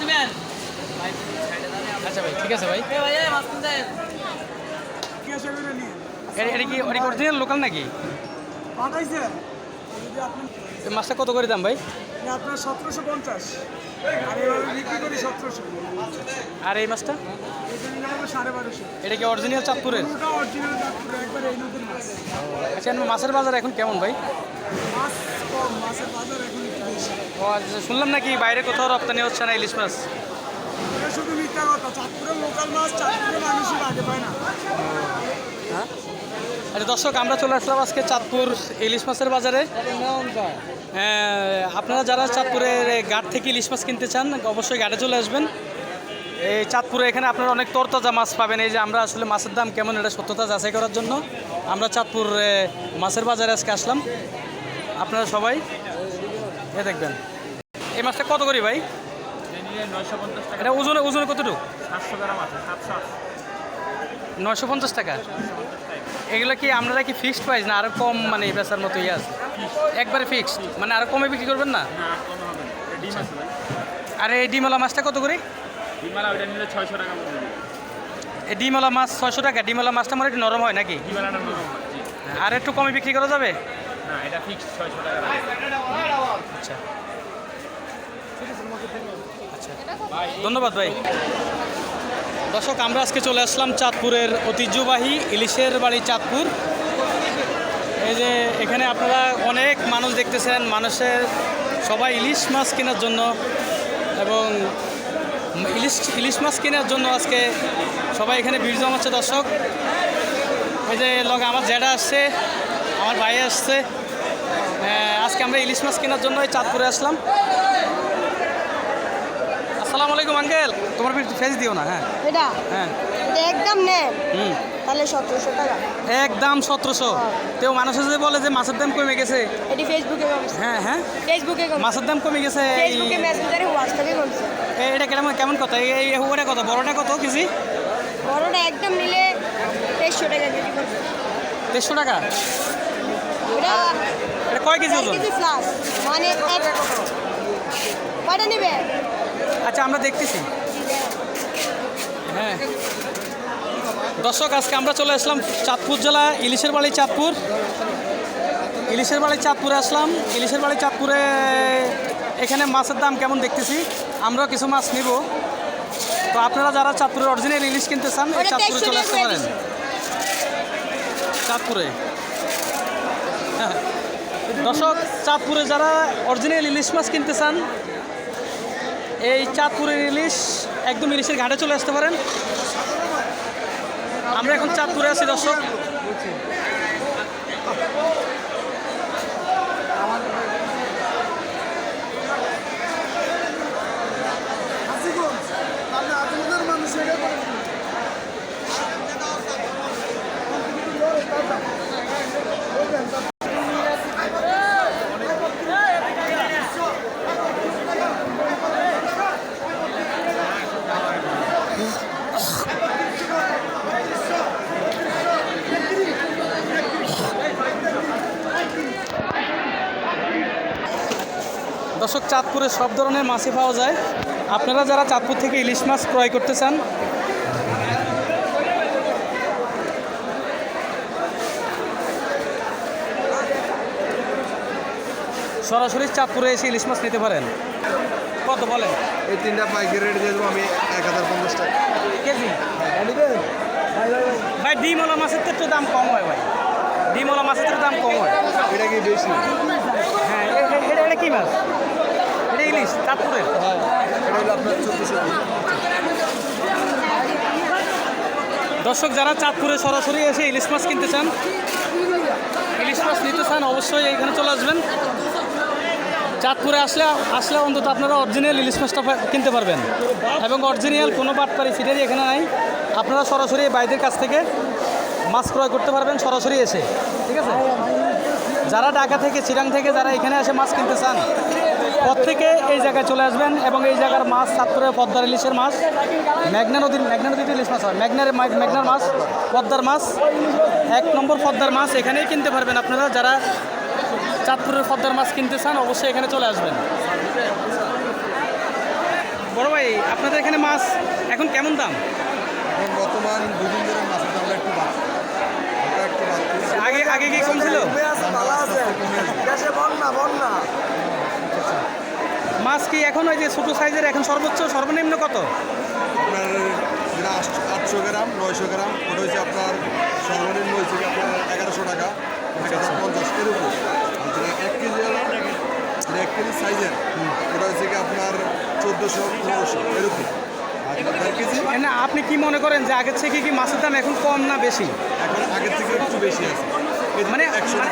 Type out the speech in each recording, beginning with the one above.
নেবেন? আচ্ছা ভাই ঠিক আছে ভাই। এ ভাই এ মাছ কিনতে এটা এটা কি এটা অরিজিনাল লোকাল নাকি? মাছটা কত করে দাম ভাই? আপনার সতেরোশো পঞ্চাশ। আর এই মাছটা? এটা কি অরিজিনাল চাঁদপুরের? আচ্ছা মাছের বাজার এখন কেমন ভাই? মাছ কম মাছের বাজার এখন ও আচ্ছা শুনলাম নাকি বাইরে কোথাও রপ্তানি হচ্ছে না ইলিশ মাছ? শুধু মিথ্যা কথা চাঁদপুরের লোকাল মাছ চাঁদপুরের মানুষই আগে পায় না? হ্যাঁ? আচ্ছা দর্শক আমরা চলে আসলাম আজকে চাঁদপুর ইলিশ মাছের বাজারে। হ্যাঁ, আপনারা যারা চাঁদপুরের ঘাট থেকে ইলিশ মাছ কিনতে চান অবশ্যই ঘাটে চলে আসবেন। এই চাঁদপুরে এখানে আপনারা অনেক তরতাজা মাছ পাবেন। এই যে আমরা আসলে মাছের দাম কেমন এটা সত্যতা যাচাই করার জন্য আমরা চাঁদপুর মাছের বাজারে আজকে আসলাম। আপনারা সবাই? এ দেখবেন। এই মাছটা কত করি ভাই? এটা ওজনে ওজনে কতটুকু? নয়শো পঞ্চাশ টাকা। এগুলো কি আপনারা কি ফিক্সড প্রাইস না? আরও কম মানে বেচার মতো ইয়ে আছে। একবারে ফিক্সড মানে আরও কমে বিক্রি করবেন না? আর এই ডিমলা মাছটা কত করে? এই ডিমলা মাছ ছয়শো টাকা। ডিমলা মাছটা মানে একটু নরম হয় নাকি? আর একটু কমে বিক্রি করা যাবে? না এটা ছয়শো টাকা আচ্ছা। আচ্ছা। ধন্যবাদ ভাই। দর্শক আমরা আজকে চলে আসলাম চাঁদপুরের ঐতিহ্যবাহী ইলিশের বাড়ি চাঁদপুর। এই যে এখানে আপনারা অনেক মানুষ দেখতেছেন মানুষের সবাই ইলিশ মাছ কেনার জন্য এবং ইলিশ ইলিশ মাছ কেনার জন্য আজকে সবাই এখানে ভিড় জমাচ্ছে দর্শক। এই যে লগে আমার জেডা আসছে। আমার ভাই আসছে। হ্যাঁ, আজকে আমরা ইলিশ মাছ কেনার জন্য এই চাঁদপুরে আসলাম। আসসালামু আলাইকুম আঙ্কেল। তোমার ফেস দিও না হ্যাঁ। এটা? হ্যাঁ। একদম নেন হুম। তাহলে সতেরোশো টাকা। একদম সতেরোশো। তেও মানুষ যদি বলে যে মাছের দাম কমে গেছে। এটি ফেসবুকে হ্যাঁ হ্যাঁ। ফেসবুকে মাছের দাম কমে গেছে এই- ফেসবুকে মেসেঞ্জারে হোয়াটসঅ্যাপে কমছে। এটা কেমন কেমন কথা? এই ওটা কত? বড়টা কত কেজি? বড়টা একদম নিলে তেইশশো টাকা কেজি দেড়শো টাকা? এটা কয় কেজি ওজন? মানে কয়টা নিবে? আচ্ছা আমরা দেখতেছি। হ্যাঁ। দর্শক আজকে আমরা চলে আসলাম চাঁদপুর জেলা ইলিশের বাড়ি চাঁদপুর। ইলিশের বাড়ি চাঁদপুরে আসলাম। ইলিশের বাড়ি চাঁদপুরে এখানে মাছের দাম কেমন দেখতেছি? আমরাও কিছু মাছ নিব। তো আপনারা যারা চাঁদপুরের অরিজিনাল ইলিশ কিনতে চান এই চাঁদপুরে চলে আসতে পারেন। চাঁদপুরে। দর্শক, চাঁদপুরে যারা অরিজিনাল ইলিশ মাছ কিনতে চান, এই চাঁদপুরের ইলিশ একদম ইলিশের ঘাটে চলে আসতে পারেন। আমরা এখন চাঁদপুরে আছি দর্শক। দর্শক চাঁদপুরে সব ধরনের মাছই পাওয়া যায়। আপনারা যারা চাঁদপুর থেকে ইলিশ মাছ ক্রয় করতে চান সরাসরি চাঁদপুরে এসে ইলিশ মাছ নিতে পারেন। কত বলেন? এই তিনটা পাইকারি রেট দিয়ে দেবো আমি এক হাজার পঞ্চাশ টাকা। কেজি? ভাই ডিমওয়ালা মাছের তো একটু দাম কম হয় ভাই। ডিমওয়ালা মাছের তো দাম কম হয়। এটা কি বেশি? হ্যাঁ এটা কি এটা ইলিশ দর্শক, যারা চাঁদপুরে সরাসরি এসে ইলিশ মাছ কিনতে চান, ইলিশ মাছ নিতে চান, অবশ্যই এখানে চলে আসবেন। চাঁদপুরে আসলে আসলে অন্তত আপনারা অরিজিনাল ইলিশ মাছটা কিনতে পারবেন। এবং অরিজিনাল কোনো বাটপারি সিটারি এখানে নাই। আপনারা সরাসরি বাইদের কাছ থেকে মাছ ক্রয় করতে পারবেন সরাসরি এসে। ঠিক আছে? যারা ঢাকা থেকে, চিরাং থেকে যারা এখানে এসে মাছ কিনতে চান, প্রত্যেকে এই জায়গায় চলে আসবেন এবং এই জায়গার মাছ চাঁদপুরের পদ্মার ইলিশের মাছ, মেঘনা নদীর, মেঘনা নদীতে ইলিশ মাছ হয়। মেঘনার মেঘনার মাছ, পদ্মার মাছ, এক নম্বর পদ্মার মাছ এখানেই কিনতে পারবেন আপনারা। যারা চাঁদপুরের পদ্মার মাছ কিনতে চান, অবশ্যই এখানে চলে আসবেন। বড় ভাই, আপনাদের এখানে মাছ এখন কেমন দাম? বর্তমান দুদিন ধরে মাছের দামটা একটু বাড়ছে। আগে আগে কি কম ছিল? মাছ কি এখন ওই যে ছোটো সাইজের এখন সর্বোচ্চ সর্বনিম্ন কত? আপনার যেটা আটশো গ্রাম নয়শো গ্রাম। ওটা হচ্ছে আপনার সর্বনিম্ন হচ্ছে আপনার এগারোশো টাকা। এগারোশো পঞ্চাশ এর উপর। যেটা এক কেজি এক কেজি সাইজের। ওটা হচ্ছে কি আপনার চোদ্দোশো পনেরোশো এর না আপনি কি মনে করেন যে আগের থেকে কি মাছের দাম এখন কম না বেশি? এখন আগের থেকে একটু বেশি আছে। মানে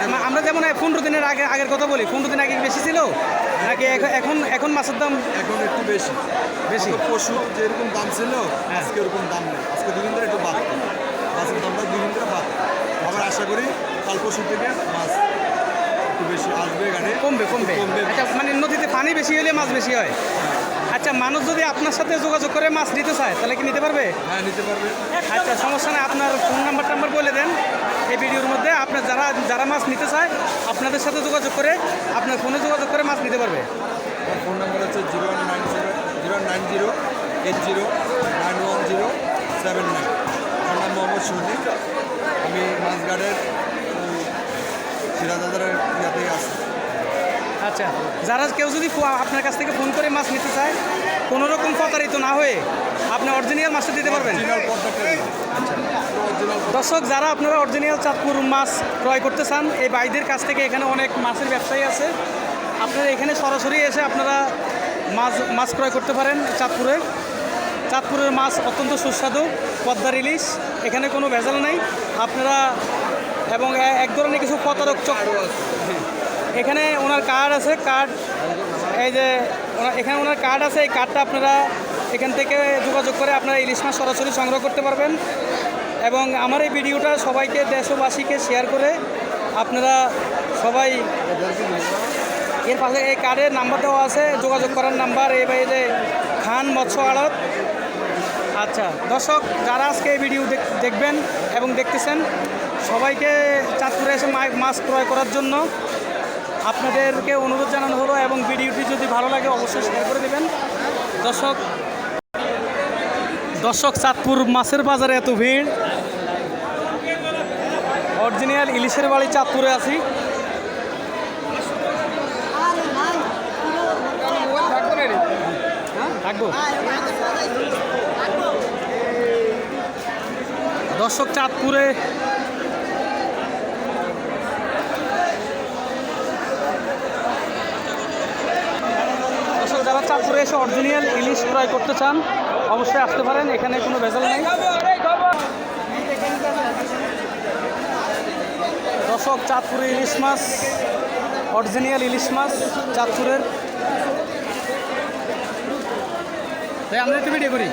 মানে আমরা যেমন পনেরো দিনের আগে আগের কথা বলি পনেরো দিন আগে বেশি ছিল? নাকি এখন- এখন এখন মাছের দাম এখন একটু বেশি। বেশি? পশু যেরকম দাম ছিল আজকে ওরকম দাম নেই। আজকে দুদিন ধরে একটু বাদ মাছের দামটা দুদিন ধরে বাদ আবার আশা করি কাল পরশু থেকে মাছ একটু বেশি আসবে গাড়ি। কমবে কমবে। কমবে। আচ্ছা মানে নদীতে পানি বেশি হলে মাছ বেশি হয়। আচ্ছা মানুষ যদি আপনার সাথে যোগাযোগ করে মাছ নিতে চায় তাহলে কি নিতে পারবে? হ্যাঁ নিতে পারবে। আচ্ছা সমস্যা নেই আপনার ফোন নাম্বার টাম্বার বলে দেন। এই ভিডিওর মধ্যে আপনার যারা যারা মাছ নিতে চায় আপনাদের সাথে যোগাযোগ করে আপনার ফোনে যোগাযোগ করে মাছ নিতে পারবে। আমার ফোন নাম্বার হচ্ছে zero one nine seven zero nine zero eight zero nine one zero seven nine. আমার নাম মোহাম্মদ সৌদি আমি মাছঘাটের সিরাজাদারের ইয়াতেই আছি। আচ্ছা যারা কেউ যদি আপনার কাছ থেকে ফোন করে মাছ নিতে চায় কোনো রকম প্রতারিত না হয়ে আপনি অরিজিনাল মাছটা দিতে পারবেন। অরিজিনাল দর্শক যারা আপনারা অরিজিনাল চাঁদপুর মাছ ক্রয় করতে চান এই ভাইদের কাছ থেকে এখানে অনেক মাছের ব্যবসায়ী আছে। আপনারা এখানে সরাসরি এসে আপনারা মাছ মাছ ক্রয় করতে পারেন চাঁদপুরে। চাঁদপুরের মাছ অত্যন্ত সুস্বাদু পদ্মার ইলিশ এখানে কোনো ভেজাল নাই। আপনারা এবং এক ধরনের কিছু প্রতারক চক এখানে ওনার কার্ড আছে, কার্ড, এই যে এখানে ওনার কার্ড আছে, এই কার্ডটা আপনারা এখান থেকে যোগাযোগ করে আপনারা ইলিশ মাছ সরাসরি সংগ্রহ করতে পারবেন। এবং আমার এই ভিডিওটা সবাইকে, দেশবাসীকে শেয়ার করে আপনারা সবাই এর পাশে এই কার্ডের নাম্বার দেওয়া আছে, যোগাযোগ করার নাম্বার এই যে খান মৎস্য আড়ত। আচ্ছা দর্শক, যারা আজকে এই ভিডিও দেখ- দেখবেন এবং দেখতেছেন, সবাইকে চাঁদপুরে এসে মাছ ক্রয় করার জন্য আপনাদেরকে অনুরোধ জানানো হলো এবং ভিডিওটি যদি ভালো লাগে অবশ্যই শেয়ার করে দেবেন। দর্শক দর্শক, চাঁদপুর মাছের বাজারে এত ভিড়। অরিজিনাল ইলিশের বাড়ি চাঁদপুরে আছি। দর্শক, চাঁদপুরে দর্শক যারা চাঁদপুরে এসে অরিজিনাল ইলিশ ক্রয় করতে চান, অবশ্যই আসতে পারেন, এখানে কোনো ভেজাল নেই। দর্শক, চাঁদপুরে ইলিশ মাছ অরিজিনাল ইলিশ মাছ, চাঁদপুরের। আমরা একটু ভিডিও করি।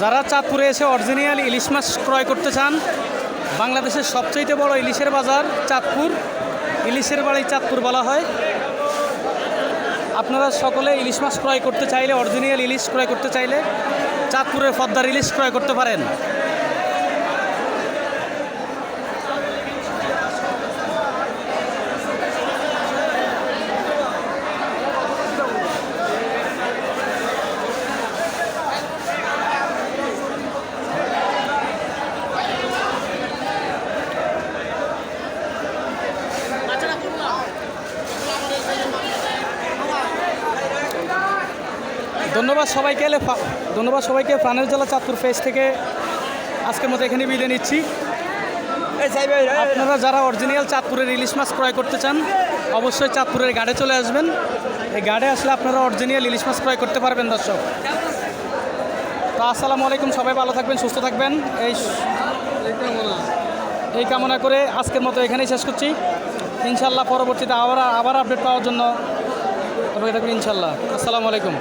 যারা চাঁদপুরে এসে অরিজিনাল ইলিশ মাছ ক্রয় করতে চান, বাংলাদেশের সবচেয়ে বড় ইলিশের বাজার চাঁদপুর। ইলিশের বাড়ি চাঁদপুর বলা হয়। আপনারা সকলে ইলিশ মাছ ক্রয় করতে চাইলে অরিজিনাল ইলিশ ক্রয় করতে চাইলে চাঁদপুরের পদ্মার ইলিশ ক্রয় করতে পারেন। ধন্যবাদ সবাইকে এলে ধন্যবাদ সবাইকে প্রাণের জেলা চাঁদপুর ফেস থেকে আজকের মতো এখানে বিদায় নিচ্ছি। আপনারা যারা অরিজিনাল চাঁদপুরের ইলিশ মাছ ক্রয় করতে চান অবশ্যই চাঁদপুরের গাড়ে চলে আসবেন। এই গাড়ে আসলে আপনারা অরিজিনাল ইলিশ মাছ ক্রয় করতে পারবেন দর্শক। তো আসসালামু আলাইকুম সবাই ভালো থাকবেন সুস্থ থাকবেন। এই এই কামনা করে আজকের মতো এখানেই শেষ করছি। ইনশাল্লাহ পরবর্তীতে আবার আবার আপডেট পাওয়ার জন্য অপেক্ষা থাকবেন ইনশাল্লাহ আসসালামু আলাইকুম।